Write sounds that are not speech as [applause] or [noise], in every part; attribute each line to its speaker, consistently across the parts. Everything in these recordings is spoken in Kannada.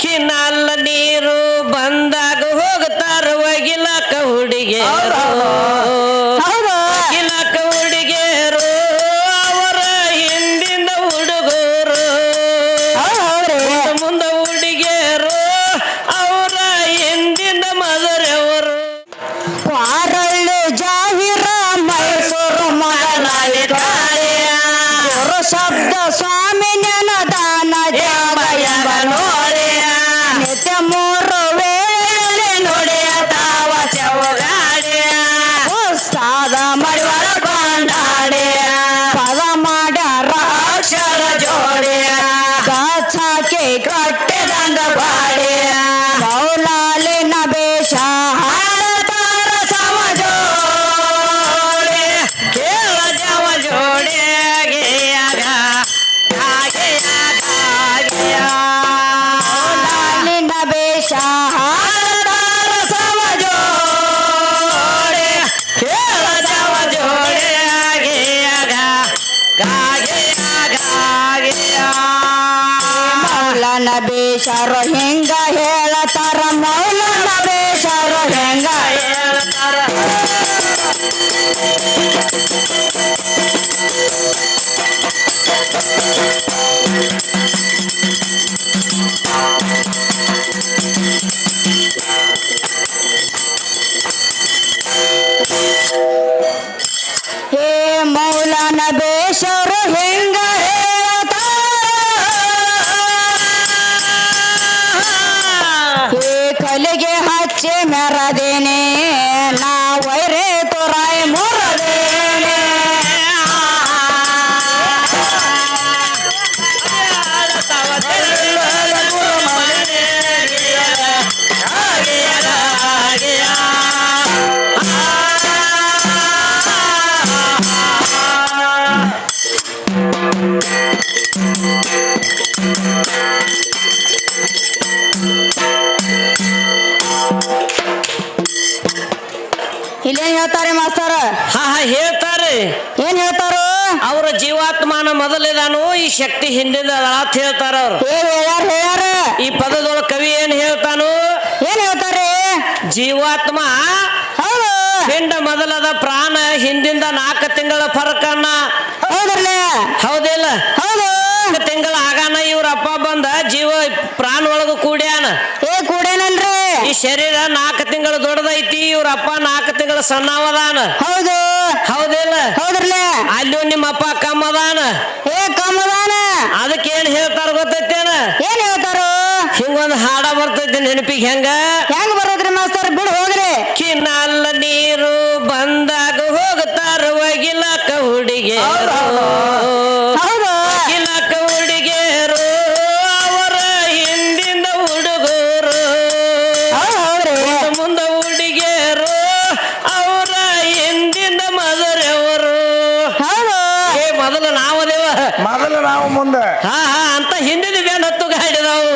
Speaker 1: ಕಿನ್ನಲ್ಲ ನೀರು ಬಂದಾಗ ಹೋಗ್ತಾರ ಒಗಿಲಕ ಹುಡುಗಿಯರು.
Speaker 2: ಹೌದು.
Speaker 1: ಒಗಿಲಕ ಹುಡುಗಿಯರು ಅವರ ಹಿಂದಿಂದ ಹುಡುಗರು. ಮುಂದ ಹುಡುಗಿಯರು ಅವರ ಹಿಂದಿಂದ ಮದರವರು
Speaker 2: ಕ್ವಾರಳ್ಳಿ ಜಾಹಿರ ಮೈಸೂರು ಮಗನಾಳಿದ್ದಾರೆ ಗುರು ಶಬ್ದ ಸ್ವಾಮಿ arroz ಹಚ್ಚೆ ಹಚ್ಚಿ ಮೆರದೇನೆ ನಾ ವೈರೇ
Speaker 1: ಮೊದಲಿದಾನು ಈ ಶಕ್ತಿ ಹಿಂದಿಂದ ಅಂತ ಹೇಳ್ತಾರ ಅವ್ರು. ಈ ಪದದೊಳಗ ಕವಿ ಏನ್ ಹೇಳ್ತಾನು?
Speaker 2: ಏನ್ ಹೇಳ್ತಾರೆ
Speaker 1: ಜೀವಾತ್ಮ. ಹಿಂಡ ಮೊದಲದ ಪ್ರಾಣ ಹಿಂದಿಂದ ನಾಲ್ಕು ತಿಂಗಳ ಫರಕನ್ನ ಹೌದಿಲ್ಲ?
Speaker 2: ಹೌದು.
Speaker 1: ತಿಂಗಳ ಆಗಾನ ಇವ್ರ ಅಪ್ಪ ಬಂದ ಜೀವ ಪ್ರಾಣ ಒಳಗ ಕೂಡ್ಯಾನ.
Speaker 2: ಏ ಕೂಡೇನಲ್ರಿ
Speaker 1: ಈ ಶರೀರ ನಾಲ್ಕು ಇವ್ರ ಅಪ್ಪ ನಾಲ್ಕು ತಿಂಗಳ ಸಣ್ಣವದಾನ
Speaker 2: ಹೌದು.
Speaker 1: ಹೌದಿಲ್ಲ?
Speaker 2: ಹೌದ್ರಲ್ಲ?
Speaker 1: ಅಲ್ಲೂ ನಿಮ್ಮ ಅಪ್ಪ ಕಮ್ಮದಾನ
Speaker 2: ಏ ಕಮ್ಮದಾನ
Speaker 1: ಅದಕ್ಕೆ ಏನ್ ಹೇಳ್ತಾರ ಗೊತ್ತೈತೇನ?
Speaker 2: ಏನ್ ಹೇಳ್ತಾರು?
Speaker 1: ಹಿಂಗೊಂದು ಹಾಡ ಬರ್ತೈತಿ ನೆನಪಿಗೆ ಹೆಂಗ?
Speaker 2: ಹೆಂಗ್ ಬರೋದ್ರಿ ಮಾಸ್ತರ್ ಬಿಡು ಹೋಗ್ರಿ.
Speaker 1: ಕಿನ್ನಲ್ಲ ನೀರು ಬಂದಾಗ ಹೋಗ್ತಾರ ಒಗಿಲಕ ಹುಡುಗಿಯರು.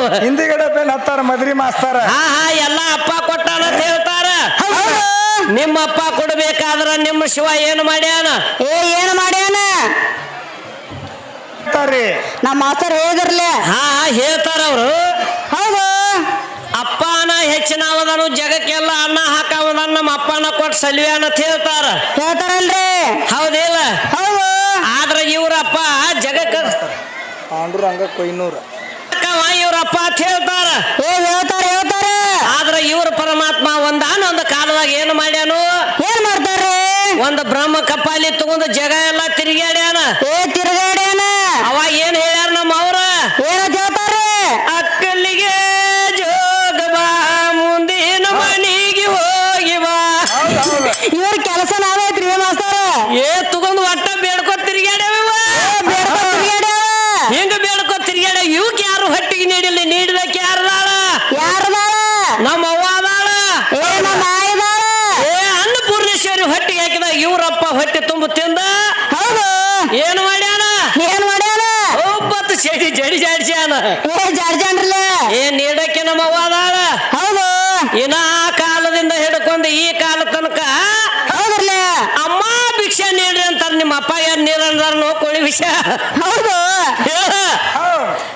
Speaker 1: [laughs]
Speaker 3: ಹಿಂದಿಗಡೆ ಬೆನ್ ಹತ್ತಾರ ಮದ್ರಿ ಮಾಸ್ತಾರ.
Speaker 1: ಹಾ ಹಾ ಎಲ್ಲ ಅಪ್ಪ ಕೊಟ್ಟಾನ ಅಂತ ಹೇಳ್ತಾರ. ನಿಮ್ಮ ಅಪ್ಪ ಕೊಡ್ಬೇಕಾದ್ರ ನಿಮ್ಮ ಶಿವ ಏನು ಮಾಡ್ಯಾನ?
Speaker 2: ಏ ಏನ್ ಮಾಡ್ಯಾನ?
Speaker 3: ಹೇಳ್ತಾರ್ರಿ
Speaker 2: ನಮ್ಮ ಮಾಸ್ತರ್ ಹೇಗಿರ್ಲಿ
Speaker 1: ಹಾ ಹಾ ಹೇಳ್ತಾರ ಅವರು.
Speaker 2: ಹೌದು.
Speaker 1: ಅಪ್ಪನ ಹೆಚ್ಚಿನವದನು ಜಗಕ್ಕೆಲ್ಲ ಅನ್ನ ಹಾಕವದನ್ನ ನಮ್ಮ ಅಪ್ಪನ ಕೊಟ್ಟು ಸಲ್ವ್ಯಾನ ಅಂತ ಹೇಳ್ತಾರ.
Speaker 2: ಹೇಳ್ತಾರಲ್ರಿ.
Speaker 1: ಹೌದಿಲ್ಲ?
Speaker 2: ಹೌದು.
Speaker 1: ಆದ್ರ ಇವ್ರಪ್ಪ ಜಗಕ್ಕೆ
Speaker 3: ಪಾಂಡುರಂಗ ಕೊಯ್ನೂರ
Speaker 1: ಹಾಕವ ಇವ್ರಪ್ಪ ಅಂತ ಹೇಳ್ತಾರ
Speaker 2: ಏ ಹೇಳ್ತಾರ ಹೇಳ್ತಾರ
Speaker 1: ಆದ್ರ ಇವ್ರ ಪರಮಾತ್ಮ ಒಂದಾನ ಕಾಲದಾಗ ಏನು ಮಾಡ್ಯಾನು?
Speaker 2: ಏನ್ ಮಾಡ್ತಾರ
Speaker 1: ಒಂದು ಬ್ರಹ್ಮ ಕಪಾಲಿ ತಗೊಂಡು ಜಗ ಎಲ್ಲ ತಿರುಗಾಡ್ಯಾನ
Speaker 2: ಏ
Speaker 1: ಜಡಿ ಜಡಿ ಜಾಡ್ಸ್ಯಾನ
Speaker 2: ಏ ಜಾರ್ಜಾನ್ರಲ್ಲ
Speaker 1: ಏ ನೀಡಕ್ಕೆ ನಮ್ಮವ್ವ ಅದಾಳ?
Speaker 2: ಹೌದು.
Speaker 1: ಇನ್ನ ಆ ಕಾಲದಿಂದ ಹಿಡ್ಕೊಂಡು ಈ ಕಾಲ ತನಕ
Speaker 2: ಅಮ್ಮಾ
Speaker 1: ಅಮ್ಮ ಭಿಕ್ಷೆ ನೀಡ್ರಿ ಅಂತಾರ ನಿಮ್ಮ ಅಪ್ಪ ಏನ್ ನೀರ್ ಅಂದಾರ ವಿಷಯ ವಿಷ
Speaker 2: ಹೌದು.
Speaker 1: ಹೇಳ.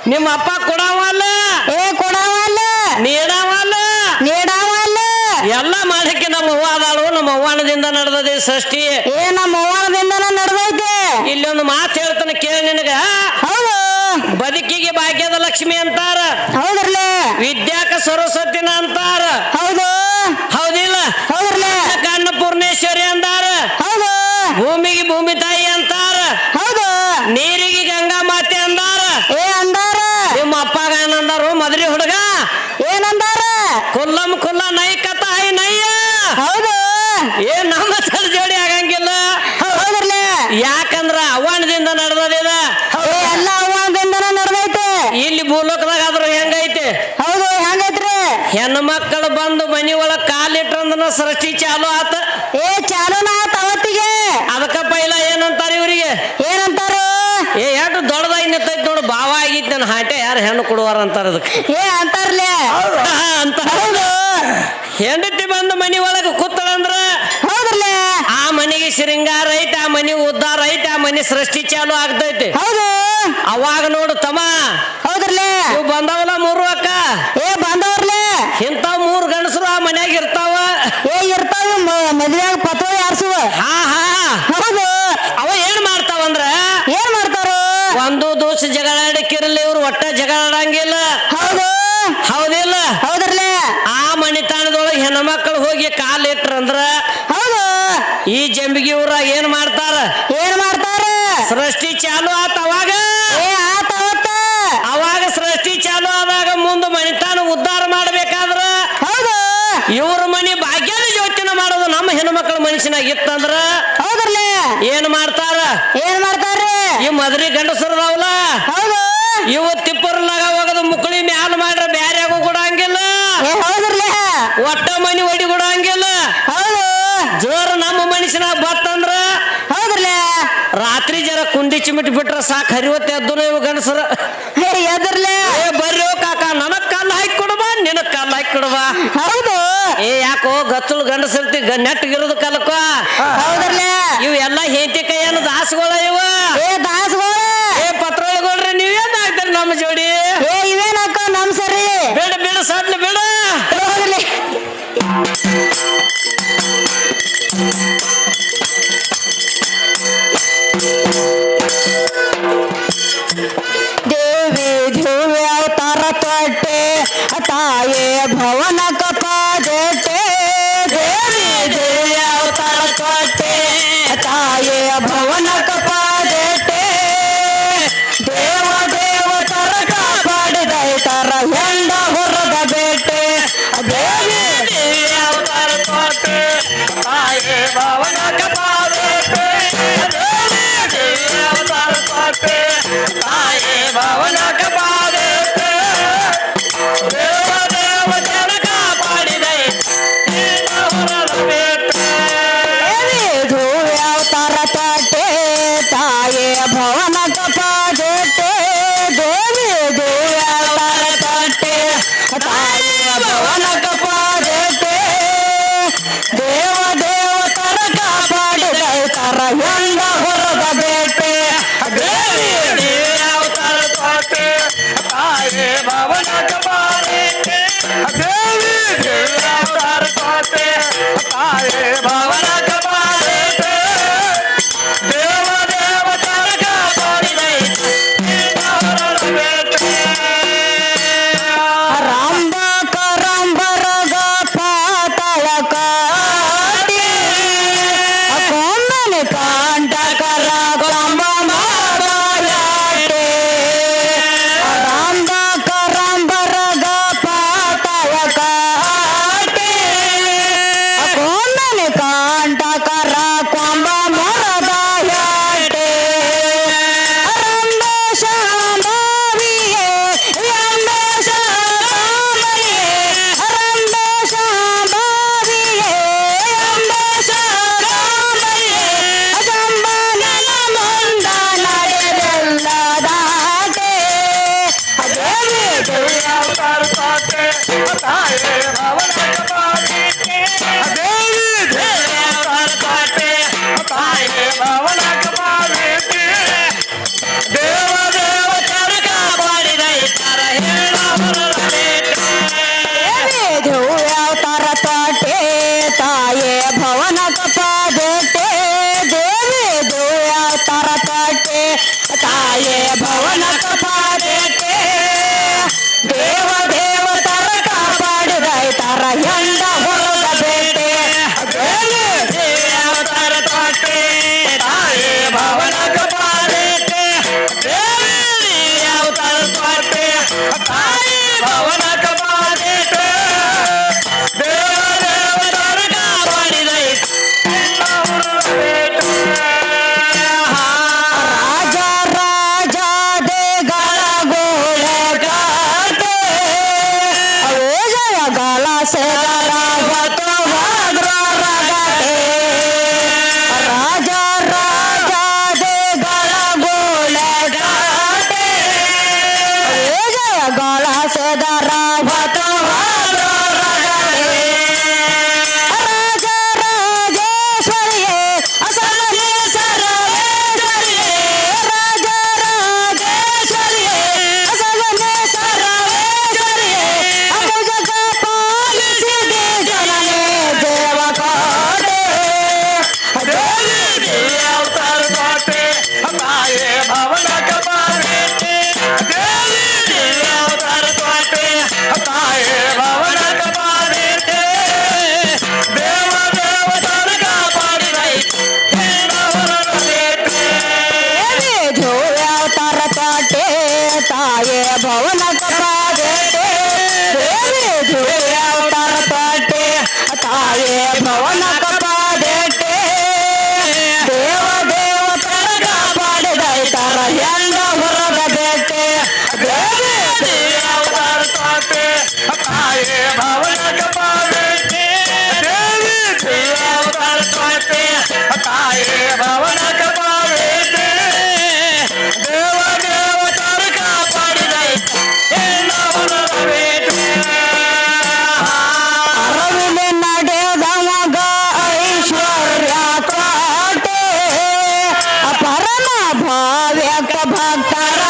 Speaker 1: ನಿಮ್ಮ ಅಪ್ಪ ಕೊಡವಲ್ಲ?
Speaker 2: ಏ ಕೊಡವಲ್ಲ. ನೀಡವಲ್ಲ? ನೀಡವಲ್ಲ.
Speaker 1: ಎಲ್ಲ ಮಾಡಕ್ಕೆ ನಮ್ಮ ಅದಾಳು ನಮ್ಮ ನಡೆದದೆ ಸೃಷ್ಟಿ.
Speaker 2: ಏ ನಮ್ಮ ಅವ್ವಾನದಿಂದನ ನಡೆದೈತೆ.
Speaker 1: ಒಂದು ಮಾತು ಹೇಳ್ತಾನೆ ಕೇಳಿ ನಿನಗ. ಬದುಕಿಗೆ ಭಾಗ್ಯದ ಲಕ್ಷ್ಮಿ ಅಂತಾರ.
Speaker 2: ಹೌದ್ರಲೆ
Speaker 1: ವಿದ್ಯಾಕ ಸರಸ್ವತಿನ ಅಂತಾರ.
Speaker 2: ಹೌದು.
Speaker 1: ಹೌದಿಲ್ಲ?
Speaker 2: ಹೌದ್ರಲೆ
Speaker 1: ಕಣ್ಣ ಪೂರ್ಣೇಶ್ವರಿ ಅಂತಾರ
Speaker 2: ಹೌದು.
Speaker 1: ಭೂಮಿಗೆ ಭೂಮಿ ತಾಯಿ ಅಂತಾರ.
Speaker 2: ಹೌದು.
Speaker 1: ನೀರಿಗೆ ಗಂಗಾ ಮಾತೆ ಅಂದಾರ.
Speaker 2: ಏ ಅಂದಾರ?
Speaker 1: ನಿಮ್ಮ ಅಪ್ಪಾಗ ಏನಂದಾರು ಮದ್ರಿ ಹುಡುಗ.
Speaker 2: ಏನಂದಾರ?
Speaker 1: ಕುಲ್ಲಂ ಕುಲ್ಲ ನೈ ಕತಾಯಿ ನಯ್ಯ
Speaker 2: ಹೌದು
Speaker 1: ಏ ನಮ್ಮ ತಡ ಜೋಡಿ ಆಗಂಗಿಲ್ಲ
Speaker 2: ಹೌದ್ರಲೆ
Speaker 1: ಯಾಕಂದ್ರ ಅವಣದಿಂದ ನಡೆದದಿದ
Speaker 2: ಏ ಎಲ್ಲ ಅವ್ವನದಿಂದನ ನಡೆದೈತಿ
Speaker 1: ಇಲ್ಲಿ ಭೂಲೋಕದಾಗ ಆದ್ರೂ ಹೆಂಗೈತಿ
Speaker 2: ಹೌದು ಹೆಂಗೈತ್ರಿ
Speaker 1: ಹೆಣ್ಣು ಮಕ್ಕಳು ಬಂದು ಮನಿ ಒಳಗ್ ಕಾಲಿಟ್ರಂದ್ರ ಸೃಷ್ಟಿ ಚಾಲು ಆತ.
Speaker 2: ಏ ಚಾಲೂನ ಆತ ಅವತ್ತಿಗೆ
Speaker 1: ಅದಕ್ಕ ಪೈಲ ಏನಂತಾರ ಇವರಿಗೆ?
Speaker 2: ಏನಂತಾರ?
Speaker 1: ಏ ಎಷ್ಟು ದೊಡ್ಡದಾಗಿ ನಿಂತೈತಿ ನೋಡು ಬಾವ ಆಗಿತ್ತು ನನ್ನ ಹಾಟೆ ಯಾರು ಹೆಣ್ಣು ಕೊಡುವಾರ ಅಂತಾರ ಅದಕ್ಕೆ.
Speaker 2: ಏ ಅಂತಾರ್ಲೆ.
Speaker 1: ಅಂತ ಹೆಂಡತಿ ಬಂದು ಮನಿ ಒಳಗ ಕೂತಳಂದ್ರ?
Speaker 2: ಹೌದ್ರಲೆ.
Speaker 1: ಆ ಮನಿಗೆ ಶೃಂಗಾರ ಐತೆ ಆ ಮನಿ ಉದ್ದಾರ ಐತೆ ಆ ಮನಿ ಸೃಷ್ಟಿ ಚಾಲು ಆಗ್ತೈತಿ.
Speaker 2: ಹೌದು.
Speaker 1: ಅವಾಗ ನೋಡು ತಮ್ಮ ಹಾ ಹಾ.
Speaker 2: ಹೌದು.
Speaker 1: ಅವ ಏನ್ ಮಾಡ್ತಾವಂದ್ರ
Speaker 2: ಏನ್ ಮಾಡ್ತಾರ
Speaker 1: ಒಂದು ದೋಷ ಜಗಳಾಡಕ್ಕಿರಲಿ ಇವ್ರು ಒಟ್ಟ ಜಗಳಾಡಂಗಿಲ್ಲ
Speaker 2: ಹೌದು.
Speaker 1: ಹೌದಿಲ್ಲ?
Speaker 2: ಹೌದ್ರಲ್ಲ?
Speaker 1: ಆ ಮನಿತಾಣದೊಳಗೆ ಹೆಣ್ಮಕ್ಳು ಹೋಗಿ ಕಾಲ್ ಇಟ್ರಂದ್ರ
Speaker 2: ಹೌದು.
Speaker 1: ಈ ಜಂಬಿಗೆ ಊರ ಏನ್ ಮಾಡ್ತಾರ?
Speaker 2: ಏನ್ ಮಾಡ್ತಾರ
Speaker 1: ಸೃಷ್ಟಿ ಚಾಲು ಆತ ಅವಾಗ
Speaker 2: ಏ ಆತ ಅವತ್ತ
Speaker 1: ಅವಾಗ ಸೃಷ್ಟಿ ಚಾಲು ಆದಾಗ ಮುಂದೆ ಮನಿತಾನ ಉದ್ಧಾರ ಮಾಡ್ಬೇಕಾದ್ರ
Speaker 2: ಹೌದು
Speaker 1: ಇವ್ರ ಮನಿ ಭಾಗ್ಯದ ಯೋಚನೆ ಮಾಡೋದು ನಮ್ಮ ಹೆಣ್ಮಕ್ಳ ಮನುಷ್ಯನಾಗ ಇತ್ತಂದ್ರ
Speaker 2: ಹೌದ್ರಲೆ
Speaker 1: ಏನ್ ಮಾಡ್ತಾರ?
Speaker 2: ಏನ್ ಮಾಡ್ತಾರ್ರಿ?
Speaker 1: ಈ ಮದ್ರಿ ಗಂಡಸರ
Speaker 2: ಹೌದು.
Speaker 1: ಇವ ತಿಪ್ಪರ್ಲಾಗ ಹೋಗದ ಮುಕ್ಕಳಿ ಮ್ಯಾಲ ಮಾಡ್ರ ಬ್ಯಾರ್ಯಾಗೂ ಕೂಡ
Speaker 2: ಹಂಗಿಲ್ಲ. ಹೌದ್ರಲೆ
Speaker 1: ಒಟ್ಟ ಮನಿ ಒಡಿ ಕೊಡಂಗಿಲ್ಲ
Speaker 2: ಹೌದು.
Speaker 1: ಜೋರ ನಮ್ಮ ಮನುಷ್ಯನ ಬತ್ತಂದ್ರ
Speaker 2: ಹೌದ್ರಲೆ
Speaker 1: ರಾತ್ರಿ ಜರ ಕುಂಡಿ ಚಿಮಿಟ್ ಬಿಟ್ರ ಸಾಕ್ ಹರಿವತ್ತೆ ಎದ್ದು ಇವ ಗಂಡಸರ.
Speaker 2: ಎದ್ರಲೆ ಹೌದು.
Speaker 1: ಏ ಯಾಕೋ ಗಚ್ಚಲು ಗಂಡಸರ್ತಿ ನೆಟ್ಟಗಿರೋದು ಕಲ್ಕ?
Speaker 2: ಕಲಕ
Speaker 1: ಹೌದಲ್ಲ ಎಲ್ಲ ಹೇಂತಿ ಕೈಯನ್ನು ದಾಸಗೋಳ ಇವ?
Speaker 2: ಏ ದಾಸಗೋಳ.
Speaker 1: ಏ ಪತ್ರೊಳಗೊಳ್ರಿ ನೀವೇನ್ ಆಗ್ತೀರಿ ನಮ್ಮ ಜೋಡಿ?
Speaker 2: ಏ ಇವೇನಕ್ಕ ನಮ್ ಸರಿ?
Speaker 1: ಬಿಡು ಬಿಡು ಸಾಧ್ಲಿ ಬೇಡ.
Speaker 2: ಭಾವ್ಯಕ ಭಕ್ತರ